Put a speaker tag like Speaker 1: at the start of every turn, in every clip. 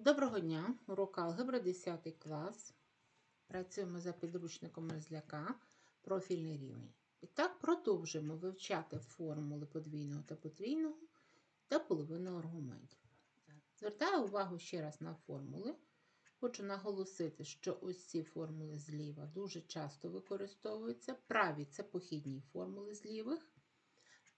Speaker 1: Доброго дня! Урок алгебра 10 клас. Працюємо за підручником Мерзляка, профільний рівень. І так продовжуємо вивчати формули подвійного та потрійного та половину аргументів. Звертаю увагу ще раз на формули. Хочу наголосити, що ось ці формули зліва дуже часто використовуються. Праві це похідні формули з лівих.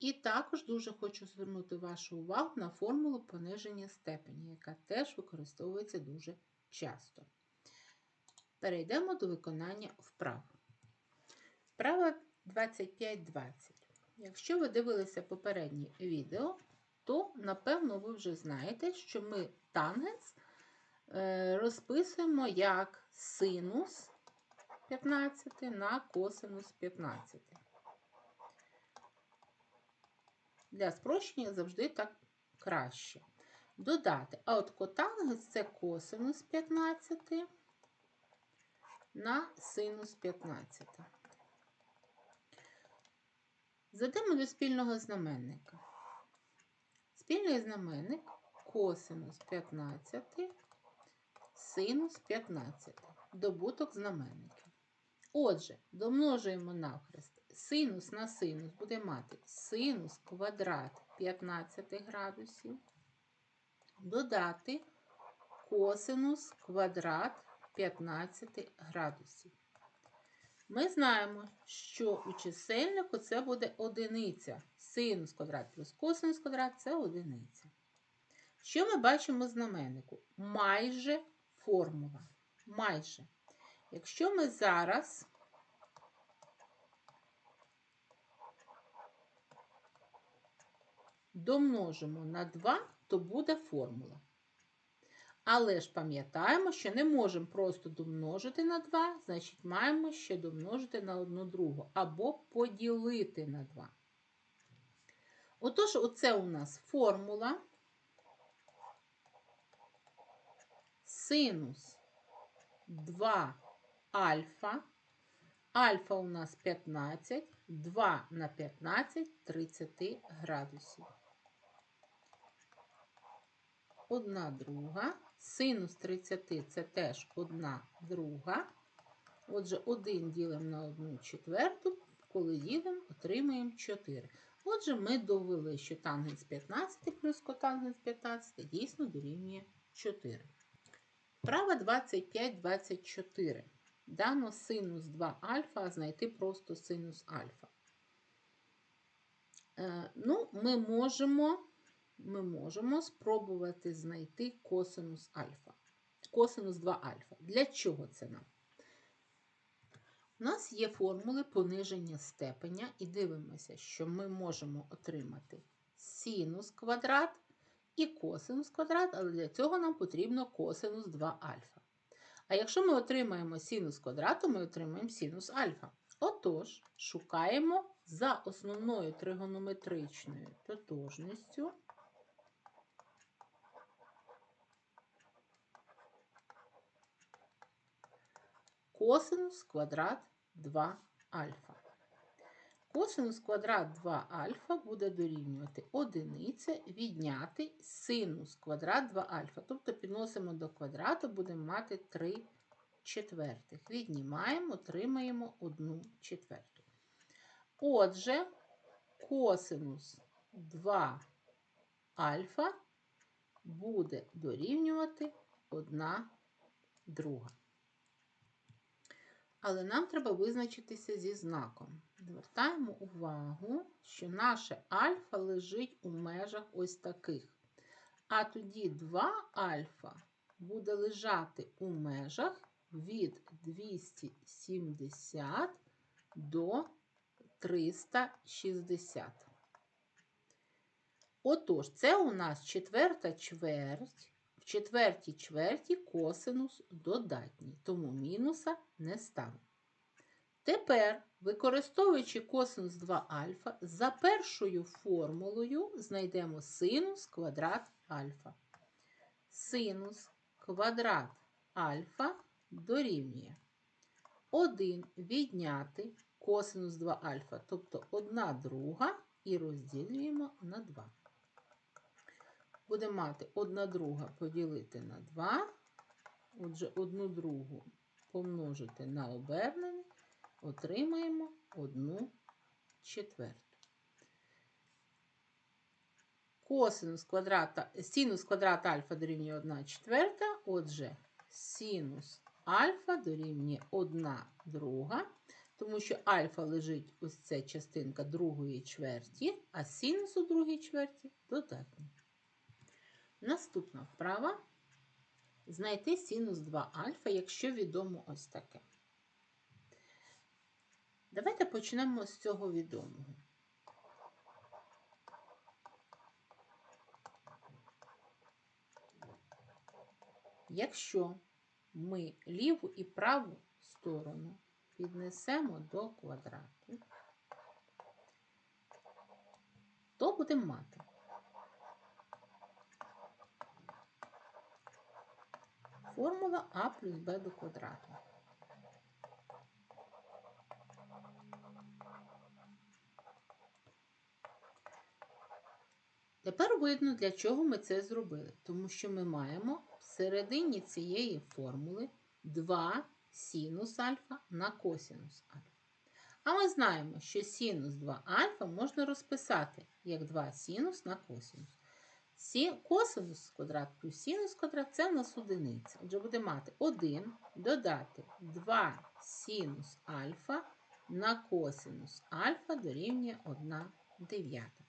Speaker 1: І також дуже хочу звернути вашу увагу на формулу пониження степені, яка теж використовується дуже часто. Перейдемо до виконання вправ. Вправа 25-20. Якщо ви дивилися попереднє відео, то, напевно, ви вже знаєте, що ми тангенс е, розписуємо як синус 15 на косинус 15. Для спрощення завжди так краще. Додати. А от котангенс це косинус 15 на синус 15. Зайдемо до спільного знаменника. Спільний знаменник косинус 15, синус 15. Добуток знаменників. Отже, домножуємо навхрест. Синус на синус буде мати синус квадрат 15 градусів, додати косинус квадрат 15 градусів. Ми знаємо, що у чисельнику це буде одиниця. Синус квадрат плюс косинус квадрат це одиниця. Що ми бачимо в знаменнику? Майже формула. Майже. Якщо ми зараз домножимо на 2, то буде формула. Але ж пам'ятаємо, що не можемо просто домножити на 2, значить маємо ще домножити на одну другу або поділити на 2. Отож, оце у нас формула синус 2 альфа. Альфа у нас 15, 2 на 15 30 градусів. Одна друга. Синус 30 це теж одна друга. Отже, 1 ділимо на 1 четверту, коли ділимо, отримаємо 4. Отже, ми довели, що тангенс 15 плюс котангенс 15 дійсно дорівнює 4. Вправа 25-24. Дано синус 2 альфа, а знайти просто синус альфа. Е, ну, ми можемо ми можемо спробувати знайти косинус альфа. Косинус 2 альфа. Для чого це нам? У нас є формули пониження степеня, і дивимося, що ми можемо отримати синус квадрат і косинус квадрат, але для цього нам потрібно косинус 2 альфа. А якщо ми отримаємо синус квадрату, ми отримаємо синус альфа. Отож, шукаємо за основною тригонометричною тотожністю косинус квадрат 2 альфа. Косинус квадрат 2 альфа буде дорівнювати одиниця відняти синус квадрат 2 альфа. Тобто підносимо до квадрату, будемо мати 3 четвертих. Віднімаємо, отримаємо 1 четверту. Отже, косинус 2 альфа буде дорівнювати 1 друга. Але нам треба визначитися зі знаком. Звертаємо увагу, що наше альфа лежить у межах ось таких. А тоді 2 альфа буде лежати у межах від 270 до 360. Отож, це у нас четверта чверть. Четвертій чверті косинус додатній, тому мінуса не ставимо. Тепер, використовуючи косинус 2 альфа, за першою формулою знайдемо синус квадрат альфа. Синус квадрат альфа дорівнює 1 відняти косинус 2 альфа, тобто 1 друга, і розділюємо на 2. Будемо мати 1 друга поділити на 2. Отже, 1 другу помножити на обернене, отримаємо 1 четверту. Косинус квадрата, синус квадрата альфа дорівнює 1 четверта. Отже, синус альфа дорівнює 1 друга, тому що альфа лежить ось ця частинка другої чверті, а синус у другій чверті додатній. Наступна вправа знайти синус 2 альфа, якщо відомо ось таке. Давайте почнемо з цього відомого. Якщо ми ліву і праву сторону піднесемо до квадрату, то будемо мати формула А плюс Б до квадрату. Тепер видно, для чого ми це зробили, тому що ми маємо всередині цієї формули 2 синус альфа на косинус альфа. А ми знаємо, що синус 2 альфа можна розписати як 2 синус на косинус. Квадрат плюс синус квадрат це в нас одиниця. Отже, буде мати 1 додати 2 синус альфа на косинус альфа дорівнює 1 дев'ята.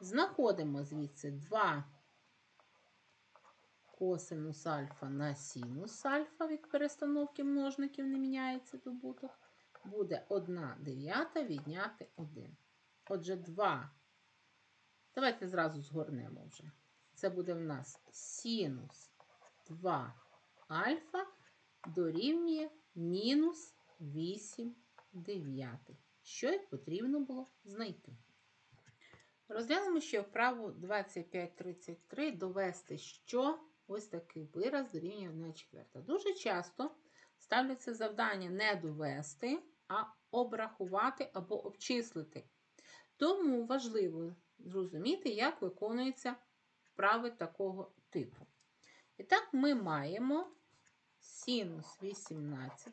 Speaker 1: Знаходимо звідси 2 косинус альфа на синус альфа від перестановки множників не міняється добуток. Буде 1 дев'ята відняти 1. Отже, 2. Давайте зразу згорнемо вже. Це буде в нас синус 2 альфа дорівнює мінус 8 дев'ятих. Що й потрібно було знайти. Розглянемо ще вправу 2533 довести, що ось такий вираз дорівнює 1 четверта. Дуже часто ставляться завдання не довести, а обрахувати або обчислити. Тому важливо зрозуміти, як виконуються вправи такого типу. І так, ми маємо синус 18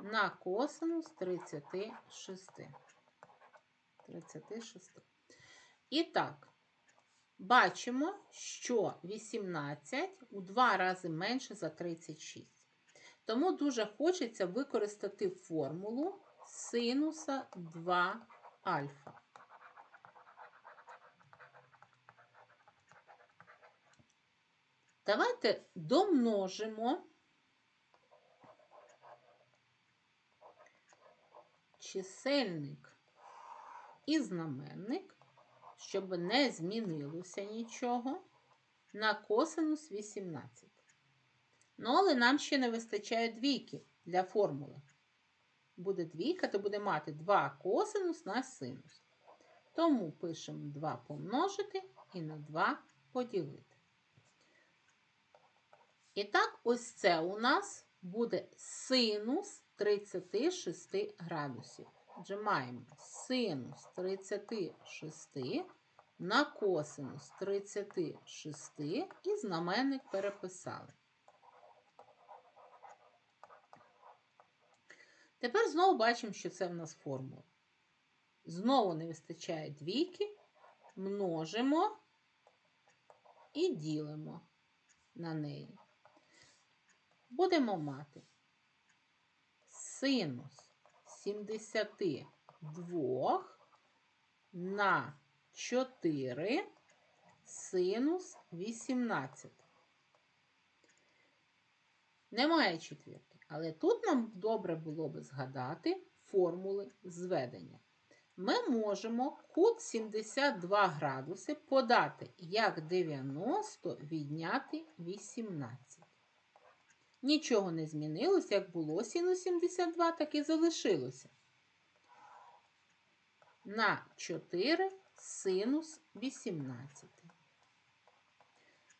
Speaker 1: на косинус 36. 36. І так, бачимо, що 18 у два рази менше за 36. Тому дуже хочеться використати формулу синуса 2 альфа. Давайте домножимо чисельник і знаменник, щоб не змінилося нічого, на косинус 18. Ну, але нам ще не вистачає двійки для формули. Буде двійка, то буде мати 2 косинус на синус. Тому пишемо 2 помножити і на 2 поділити. І так, ось це у нас буде синус 36 градусів. Отже, маємо синус 36 на косинус 36 і знаменник переписали. Тепер знову бачимо, що це в нас формула. Знову не вистачає двійки, множимо і ділимо на неї. Будемо мати синус 72 на 4 синус 18. Немає четвірки, але тут нам добре було би згадати формули зведення. Ми можемо кут 72 градуси подати як 90 відняти 18. Нічого не змінилося, як було синус 72, так і залишилося. На 4 синус 18.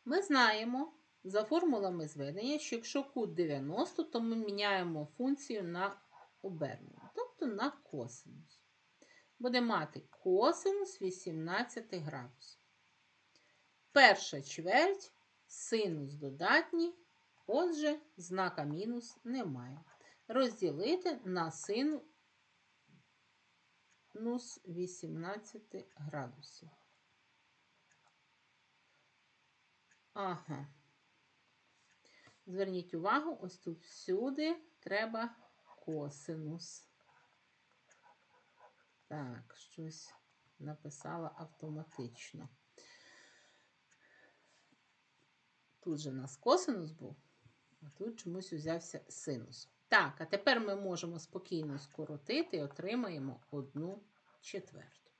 Speaker 1: Ми знаємо за формулами зведення, що якщо кут 90, то ми міняємо функцію на обернення, тобто на косинус. Буде мати косинус 18 градусів. Перша чверть, синус додатній, отже, знака мінус немає. Розділити на синус 18 градусів. Ага. Зверніть увагу, ось тут всюди треба косинус. Так, щось написала автоматично. Тут же у нас косинус був, а тут чомусь узявся синус. Так, а тепер ми можемо спокійно скоротити і отримаємо одну четверту.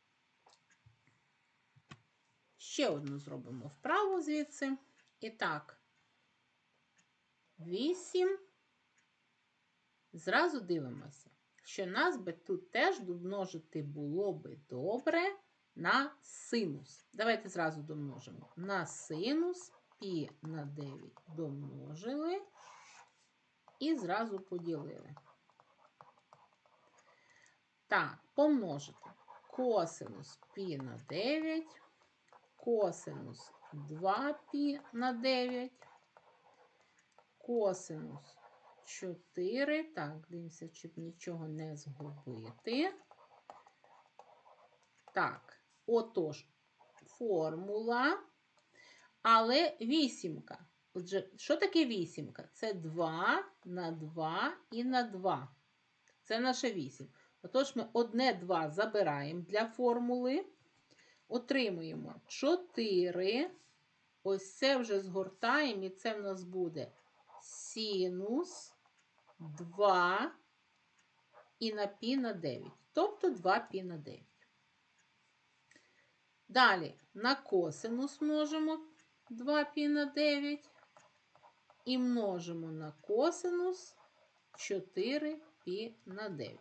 Speaker 1: Ще одну зробимо вправо звідси. І так, 8. Зразу дивимося, що нас би тут теж домножити було би добре на синус. Давайте зразу домножимо. На синус пі на 9 домножили і зразу поділили. Так, помножити косинус пі на 9, косинус 2π на 9, косинус 4. Так, дивимося, щоб нічого не згубити. Так, отож, формула, але вісімка. Отже, що таке вісімка? Це 2 на 2 і на 2. Це наша 8. Отож, ми одне 2 забираємо для формули. Отримуємо 4. Ось це вже згортаємо, і це в нас буде синус 2 і на пі на 9. Тобто 2 пі на 9. Далі на косинус множимо 2 пі на 9 і множимо на косинус 4 пі на 9.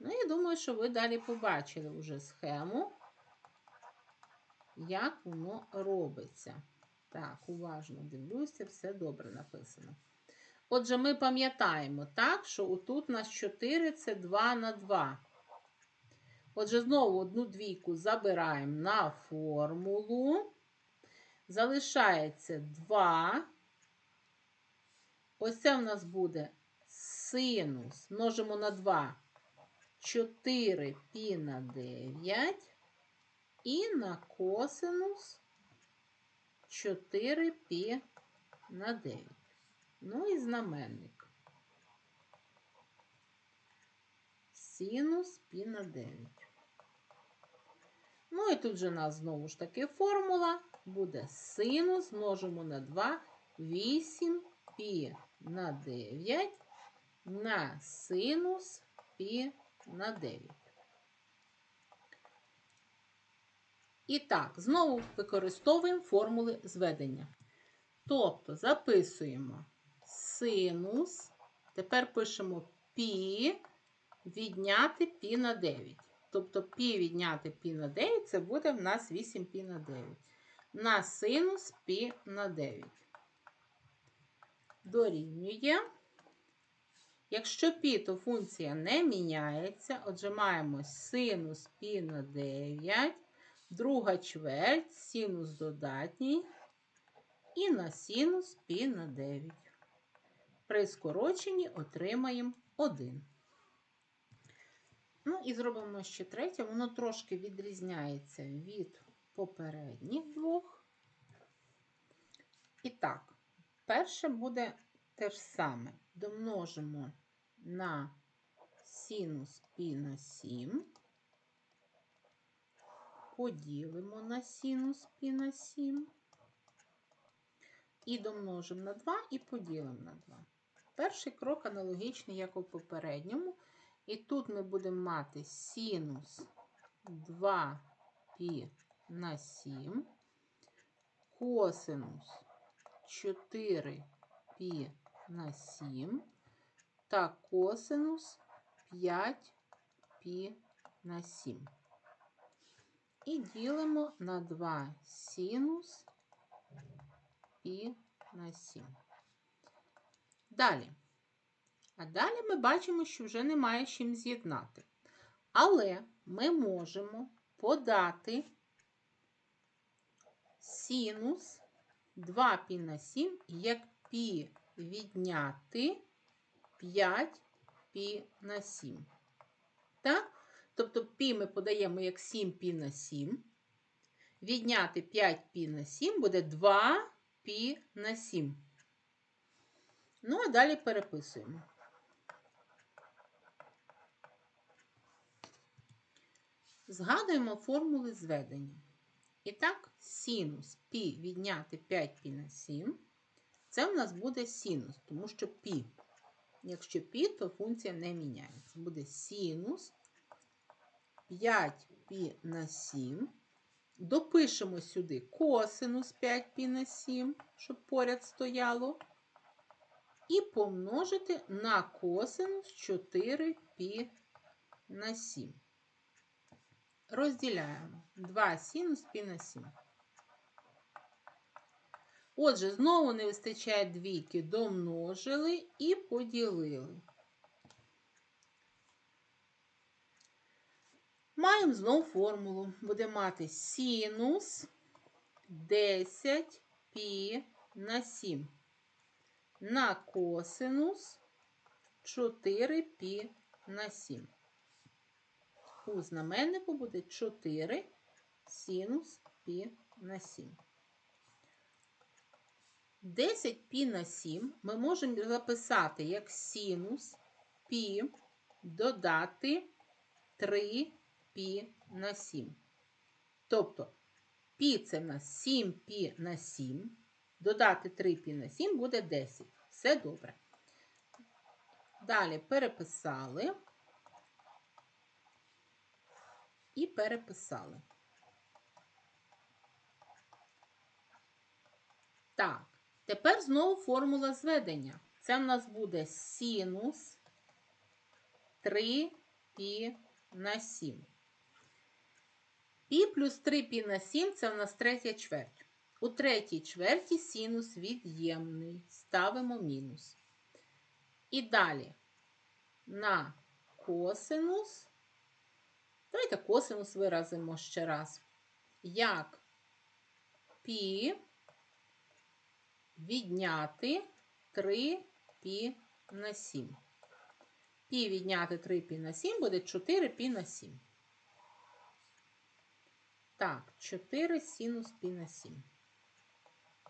Speaker 1: Ну, я думаю, що ви далі побачили вже схему, як воно робиться. Так, уважно дивлюся, все добре написано. Отже, ми пам'ятаємо, так, що отут у нас 4 це 2 на 2. Отже, знову одну двійку забираємо на формулу. Залишається 2. Ось це в нас буде синус. Множимо на 2. 4 пі на 9. І на косинус 4 пі на 9. Ну і знаменник. Синус пі на 9. Ну і тут же у нас знову ж таки формула буде синус, множимо на 2, 8 пі на 9 на синус пі на 9. І так, знову використовуємо формули зведення. Тобто записуємо синус, тепер пишемо пі відняти пі на 9. Тобто пі відняти пі на 9 це буде в нас 8 пі на 9. На синус пі на 9. Дорівнює. Якщо пі, то функція не міняється, отже, маємо синус пі на 9, друга чверть, синус додатній і на синус пі на 9. При скороченні отримаємо 1. Ну, і зробимо ще третє. Воно трошки відрізняється від попередніх двох. І так, перше буде те ж саме. Домножимо на синус пі на 7. Поділимо на синус пі на 7. І домножимо на 2 і поділимо на 2. Перший крок аналогічний, як у попередньому. І тут ми будемо мати синус 2 пі на 7, косинус 4 пі на 7 та косинус 5 пі на 7. І ділимо на 2 синус пі на 7. Далі. А далі ми бачимо, що вже немає чим з'єднати. Але ми можемо подати синус 2π на 7, як π відняти 5π на 7. Так? Тобто π ми подаємо як 7π на 7. Відняти 5π на 7 буде 2π на 7. Ну, а далі переписуємо. Згадуємо формули зведення. І так, синус π відняти 5π на 7. Це в нас буде синус, тому що π. Якщо π, то функція не міняється. Буде синус 5π на 7. Допишемо сюди косинус 5π на 7, щоб поряд стояло. І помножити на косинус 4π на 7. Розділяємо 2 синус пі на 7. Отже, знову не вистачає двійки, домножили і поділили. Маємо знову формулу. Буде мати синус 10 пі на 7 на косинус 4 пі на 7 у знаменнику буде 4 синус пі на 7. 10 пі на 7 ми можемо записати як синус пі додати 3 пі на 7. Тобто пі це на 7 пі на 7, додати 3 пі на 7 буде 10. Все добре. Далі переписали. І переписали. Так, тепер знову формула зведення. Це в нас буде синус 3 π на 7. Пі плюс 3 пі на 7 це в нас третя чверть. У третій чверті синус від'ємний. Ставимо мінус. І далі на косинус. Давайте косинус виразимо ще раз. Як пі відняти 3 пі на 7. Пі відняти 3 пі на 7 буде 4 пі на 7. Так, 4 синус пі на 7.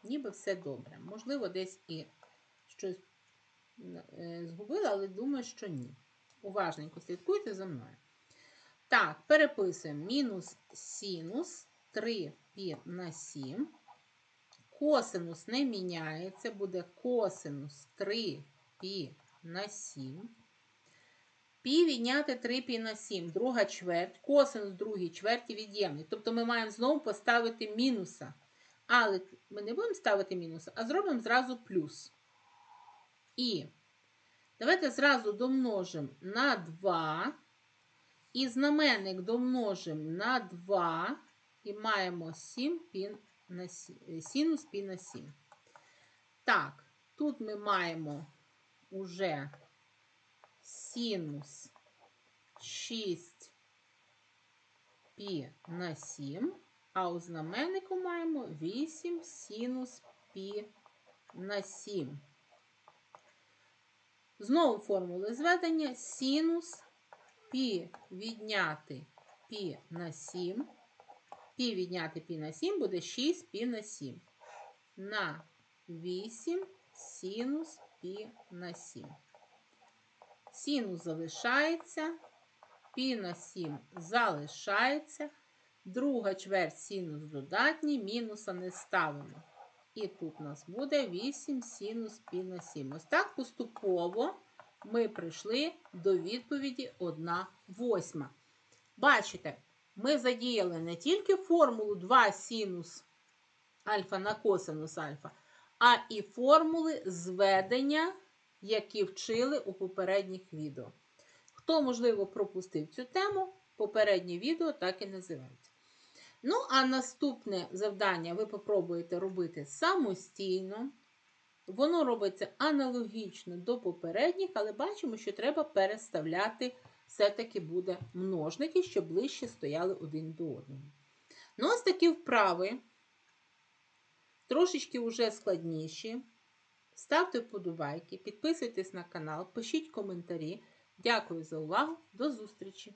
Speaker 1: Ніби все добре. Можливо, десь і щось е, згубила, але думаю, що ні. Уважненько слідкуйте за мною. Так, переписуємо мінус синус 3 пі на 7. Косинус не міняється, буде косинус 3 пі на 7. Пі відняти 3 пі на 7, друга чверть, косинус другій чверті від'ємний. Тобто ми маємо знову поставити мінуса. Але ми не будемо ставити мінуса, а зробимо зразу плюс. І давайте зразу домножимо на 2. І знаменник домножимо на 2. І маємо 7 пі на 7, синус пі на 7. Так, тут ми маємо уже синус 6 пі на 7, а у знаменнику маємо 8 синус пі на 7. Знову формули зведення синус пі відняти пі на 7. Пі відняти пі на 7 буде 6 пі на 7. На 8 синус пі на 7. Синус залишається, пі на 7 залишається. Друга чверть синус додатній, мінуса не ставимо. І тут у нас буде 8 синус пі на 7. Ось так поступово ми прийшли до відповіді 1 восьма. Бачите, ми задіяли не тільки формулу 2 синус альфа на косинус альфа, а і формули зведення які вчили у попередніх відео. Хто, можливо, пропустив цю тему, попереднє відео так і називається. Ну, а наступне завдання ви попробуєте робити самостійно. Воно робиться аналогічно до попередніх, але бачимо, що треба переставляти все-таки буде множники, щоб ближче стояли один до одного. Ну, ось такі вправи трошечки вже складніші. Ставте вподобайки, підписуйтесь на канал, пишіть коментарі. Дякую за увагу. До зустрічі!